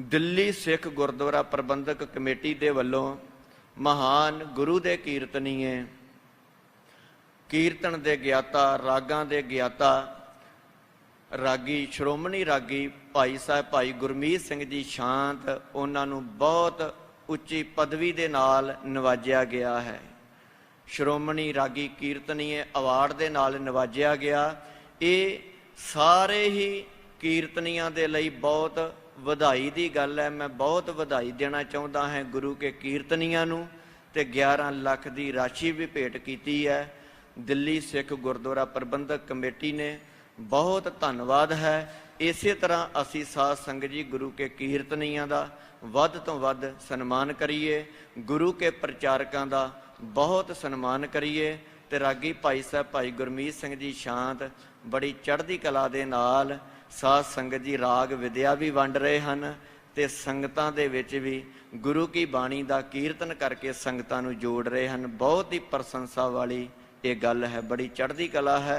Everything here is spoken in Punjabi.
ਦਿੱਲੀ ਸਿੱਖ ਗੁਰਦੁਆਰਾ ਪ੍ਰਬੰਧਕ ਕਮੇਟੀ ਦੇ ਵੱਲੋਂ ਮਹਾਨ ਗੁਰੂ ਦੇ ਕੀਰਤਨੀਏ ਕੀਰਤਨ ਦੇ ਗਿਆਤਾ, ਰਾਗਾਂ ਦੇ ਗਿਆਤਾ, ਰਾਗੀ ਸ਼੍ਰੋਮਣੀ ਰਾਗੀ ਭਾਈ ਸਾਹਿਬ ਭਾਈ ਗੁਰਮੀਤ ਸਿੰਘ ਜੀ ਸ਼ਾਂਤ ਉਹਨਾਂ ਨੂੰ ਬਹੁਤ ਉੱਚੀ ਪਦਵੀ ਦੇ ਨਾਲ ਨਵਾਜਿਆ ਗਿਆ ਹੈ। ਸ਼੍ਰੋਮਣੀ ਰਾਗੀ ਕੀਰਤਨੀਏ ਅਵਾਰਡ ਦੇ ਨਾਲ ਨਵਾਜਿਆ ਗਿਆ। ਇਹ ਸਾਰੇ ਹੀ ਕੀਰਤਨੀਆਂ ਦੇ ਲਈ ਬਹੁਤ ਵਧਾਈ ਦੀ ਗੱਲ ਹੈ। ਮੈਂ ਬਹੁਤ ਵਧਾਈ ਦੇਣਾ ਚਾਹੁੰਦਾ ਹਾਂ ਗੁਰੂ ਕੇ ਕੀਰਤਨੀਆਂ ਨੂੰ ਤੇ 11 ਲੱਖ ਦੀ ਰਾਸ਼ੀ ਵੀ ਭੇਟ ਕੀਤੀ ਹੈ। ਦਿੱਲੀ ਸਿੱਖ ਗੁਰਦੁਆਰਾ ਪ੍ਰਬੰਧਕ ਕਮੇਟੀ ਨੇ ਬਹੁਤ ਧੰਨਵਾਦ ਹੈ। ਇਸੇ ਤਰ੍ਹਾਂ ਅਸੀਂ ਸਾਧ ਸੰਗਤ ਜੀ ਗੁਰੂ ਕੇ ਕੀਰਤਨੀਆਂ ਦਾ ਵੱਧ ਤੋਂ ਵੱਧ ਸਨਮਾਨ ਕਰੀਏ। ਗੁਰੂ ਕੇ ਪ੍ਰਚਾਰਕਾਂ ਦਾ ਬਹੁਤ ਸਨਮਾਨ ਕਰੀਏ ਤੇ ਰਾਗੀ ਭਾਈ ਸਾਹਿਬ, ਭਾਈ ਗੁਰਮੀਤ ਸਿੰਘ ਜੀ ਸ਼ਾਂਤ ਬੜੀ ਚੜ੍ਹਦੀ ਕਲਾ ਦੇ ਨਾਲ ਸਾਧ ਸੰਗਤ ਜੀ, ਰਾਗ ਵਿਦਿਆ ਵੀ ਵੰਡ ਰਹੇ ਹਨ ਤੇ ਸੰਗਤਾਂ ਦੇ ਵਿੱਚ ਵੀ ਗੁਰੂ ਕੀ ਬਾਣੀ ਦਾ ਕੀਰਤਨ ਕਰਕੇ ਸੰਗਤਾਂ ਨੂੰ ਜੋੜ ਰਹੇ ਹਨ। ਬਹੁਤ ਹੀ ਪ੍ਰਸ਼ੰਸਾ ਵਾਲੀ ਇਹ ਗੱਲ ਹੈ, ਬੜੀ ਚੜ੍ਹਦੀ ਕਲਾ ਹੈ।